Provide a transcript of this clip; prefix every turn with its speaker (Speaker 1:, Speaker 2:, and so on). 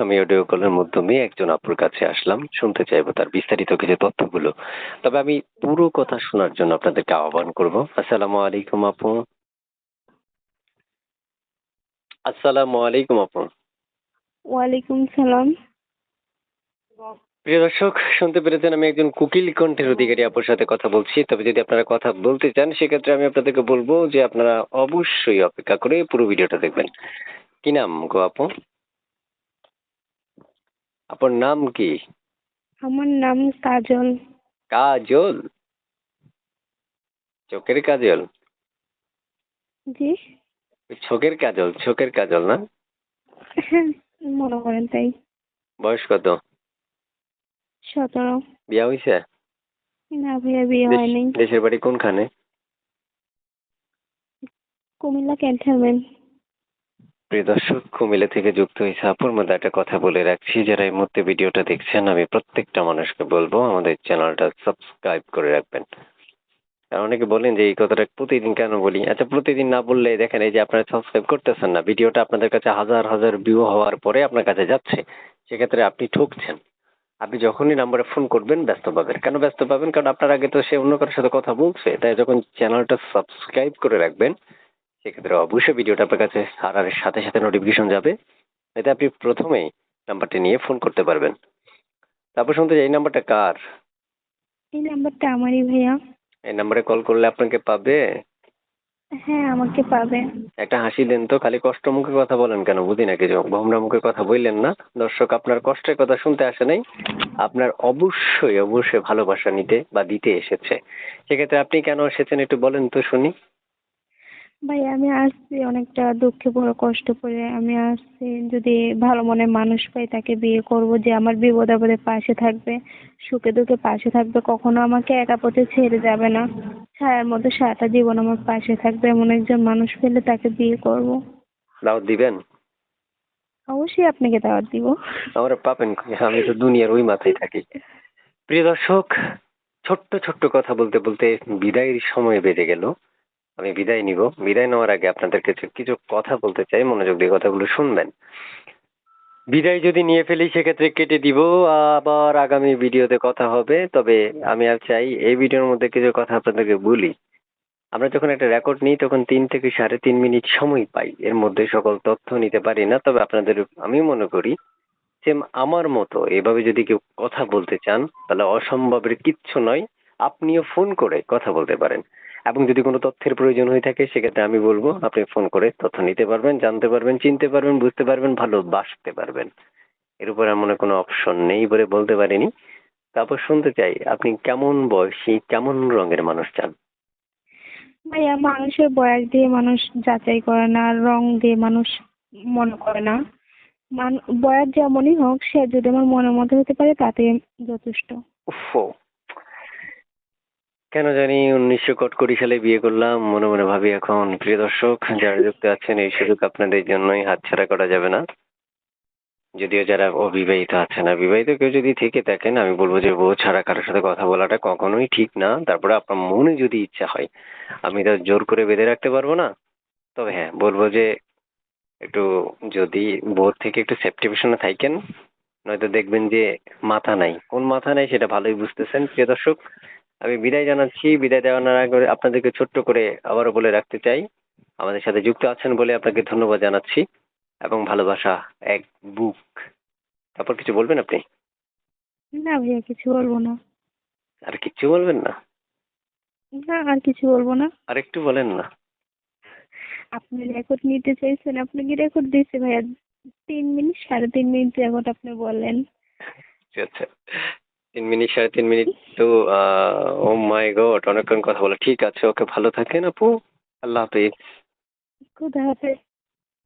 Speaker 1: আমি অডিও কলের মাধ্যমে একজন আপুর কাছে আসলাম। শুনতে চাইব তার বিস্তারিত কিছু তথ্যগুলো। তবে আমি পুরো কথা শোনার জন্য আপনাদেরকে আহ্বান করব। আসসালামু আলাইকুম আপু। আসসালামু আলাইকুম আপু।
Speaker 2: ওয়ালাইকুম সালাম।
Speaker 1: প্রিয় দর্শক শুনতে পেরেছেন আমি একজন কুকিল কণ্ঠের অধিকারী আপুর সাথে কথা বলছি। তবে যদি আপনারা কথা বলতে চান সেক্ষেত্রে আমি আপনাদেরকে বলব যে আপনারা অবশ্যই অপেক্ষা করে পুরো ভিডিওটা দেখবেন। কি নাম গো আপু? আপনার নাম কি?
Speaker 2: আমার নাম কাজল।
Speaker 1: কাজল? চোখের কাজল?
Speaker 2: জি।
Speaker 1: চোখের কাজল চোখের কাজল না?
Speaker 2: হ্যাঁ মনে করেন তাই।
Speaker 1: বয়স কত?
Speaker 2: সতেরো।
Speaker 1: বিয়া হয়েছে
Speaker 2: না ভাইয়া বিয়ে হয়নি।
Speaker 1: দেশের বাড়ি কোনখানে?
Speaker 2: কুমিল্লা ক্যান্টনমেন্ট।
Speaker 1: প্রিয় দর্শক, কুমিল্লা থেকে যুক্ত হয়েছে আপুর মধ্যে একটা কথা বলে রাখছি। যারা এই মুহূর্তে ভিডিওটা দেখছেন, আমি প্রত্যেকটা মানুষকে বলব, আমাদের চ্যানেলটা সাবস্ক্রাইব করে রাখবেন। আর অনেকে বলেন যে, এই কথাটা প্রতিদিন কেন বলি? আচ্ছা প্রতিদিন না বললে দেখেন, এই যে আপনারা সাবস্ক্রাইব করতেছেন না, ভিডিওটা আপনাদের কাছে হাজার হাজার ভিউ হওয়ার পরে আপনার কাছে যাচ্ছে, সেক্ষেত্রে আপনি ঠকছেন। আপনি যখনই নাম্বারে ফোন করবেন, ব্যস্ত পাবেন। কেন ব্যস্ত পাবেন? কারণ আপনার আগে তো সে অন্য কারোর সাথে কথা বলছে, তাই যখন চ্যানেলটা সাবস্ক্রাইব করে রাখবেন সেক্ষেত্রে অবশ্যই ভিডিওটা আপনার কাছে সারার সাথে সাথে নোটিফিকেশন যাবে। এতে আপনি প্রথমেই নাম্বারটি নিয়ে ফোন করতে পারবেন। তারপর শুনতে চাই এই নাম্বারটা কার?
Speaker 2: এই নাম্বারটা আমারই ভাইয়া।
Speaker 1: এই নাম্বারে কল করলে আপনাকে পাবে?
Speaker 2: হ্যাঁ আমাকে পাবে।
Speaker 1: একটা হাসি দেন তো খালি কষ্ট মুখে কথা বলেন কেন? বুঝি না কিছু ভোমরা মুখে কথা বললেন না। দর্শক আপনার কষ্টের কথা শুনতে আসে নাই। আপনার অবশ্যই অবশ্যই ভালোবাসা নিতে বা দিতে এসেছে। সেক্ষেত্রে আপনি কেন এসেছেন একটু বলেন তো শুনি।
Speaker 2: ভাই আমি আসছি অনেকটা দুঃখে বড় কষ্ট করে। আমি আসছি যদি ভালো মনের মানুষ পাই তাকে বিয়ে করব যে আমার বিপদ আপদে পাশে থাকবে সুখে দুঃখে পাশে থাকবে কখনো আমাকে একা পথে ছেড়ে যাবে না। ছায়ার মধ্যে সারাটা জীবন আমার পাশে থাকবে এমন একজন মানুষ পেলে তাকে বিয়ে করব।
Speaker 1: দাওয়াত দিবেন?
Speaker 2: অবশ্যই আপনাকে দাওয়াত দিব।
Speaker 1: আমরা পাবেন আমি তো দুনিয়ার ওই মাথায় থাকি। প্রিয় দর্শক ছোট্ট ছোট্ট কথা বলতে বলতে বিদায়ের সময় বেজে গেল। আমি বিদায় নিব। বিদায় নেওয়ার আগে আপনাদের কাছে, কিছু কথা বলতে চাই, মনোযোগ দিয়ে কথাগুলো শুনবেন। বিদায় যদি নিয়ে ফেলি, সেক্ষেত্রে কেটে দিব। আবার আগামী ভিডিওতে কথা হবে। তবে আমি আর চাই এই ভিডিওর মধ্যে কিছু কথা আপনাদেরকে বলি। আমরা যখন একটা রেকর্ড নিই, তখন তিন থেকে সাড়ে তিন মিনিট সময় পাই। এর মধ্যে সকল তথ্য নিতে পারি না। তবে আপনাদের, আমি মনে করি যে আমার মতো এভাবে যদি কেউ কথা বলতে চান, তাহলে অসম্ভবের কিচ্ছু নয়। আপনিও ফোন করে কথা বলতে পারেন। এবং যদি কোনো তথ্যের প্রয়োজন হয়ে থাকে সেক্ষেত্রে আমি বলব আপনি ফোন করে তথ্য নিতে পারবেন জানতে পারবেন চিনতে পারবেন বুঝতে পারবেন ভালোবাসতে পারবেন। এর উপর এমন কোনো অপশন নেই বলে বলতে পারিনি। তারপর শুনতে চাই আপনি কেমন বয়সী কেমন রঙের মানুষ চান?
Speaker 2: ভাইয়া মানুষের বয়স দিয়ে মানুষ যাচাই করে না রং দিয়ে মানুষ মনে করে না। মান বয়স যেমনই হোক সে যদি আমার মনের মধ্যে হতে পারে তাতে যথেষ্ট।
Speaker 1: কেন জানি উনিশশো কটকরি সালে বিয়ে করলাম, মনে মনে ভাবি এখন, প্রিয় দর্শক, যারা যুক্ত আছেন, এই সুযোগ আপনাদের জন্যই হাতছাড়া করা যাবে না। যদিও যারা অবিবাহিত আছেন না বিবাহিত কেউ যদি থেকে থাকেন, আমি বলব যে বউ ছাড়া কারোর সাথে কথা বলাটা কখনোই ঠিক না। তারপরে আপনার মনে যদি ইচ্ছা হয়, আমি তো জোর করে বেঁধে রাখতে পারব না। তবে হ্যাঁ বলব যে একটু যদি বোর থেকে একটু সেফটিভিশনে থাকেন, নয়তো দেখবেন যে মাথা নাই। কোন মাথা নাই সেটা ভালোই বুঝতেছেন, প্রিয় দর্শক। আমি বিদায় জানাচ্ছি। বিদায় দেওয়ানোর আগে আপনাদেরকে ছোট্ট করে আবারও বলে রাখতে চাই আমাদের সাথে যুক্ত আছেন বলে আপনাকে ধন্যবাদ জানাচ্ছি এবং ভালোবাসা এক বুক। তারপর কিছু বলবেন আপনি?
Speaker 2: না ভাইয়া কিছু বলব না।
Speaker 1: আর কিচ্ছু বলবেন না?
Speaker 2: না আর কিছু বলব না।
Speaker 1: আর একটু বলেন না।
Speaker 2: আপনি রেকর্ড নিতে চাইছেন আপনাকে রেকর্ড দিয়েছে ভাইয়া? তিন মিনিট সাড়ে তিন মিনিট রেকর্ড আপনি বললেন।
Speaker 1: আচ্ছা আচ্ছা। তিন মিনিট, সাড়ে তিন মিনিট তো ও মাই গড অনেকক্ষণ কথা বলে। ঠিক আছে, ওকে ভালো থাকেন আপু। আল্লাহ হাফিজ।
Speaker 2: খুদা হাফেজ।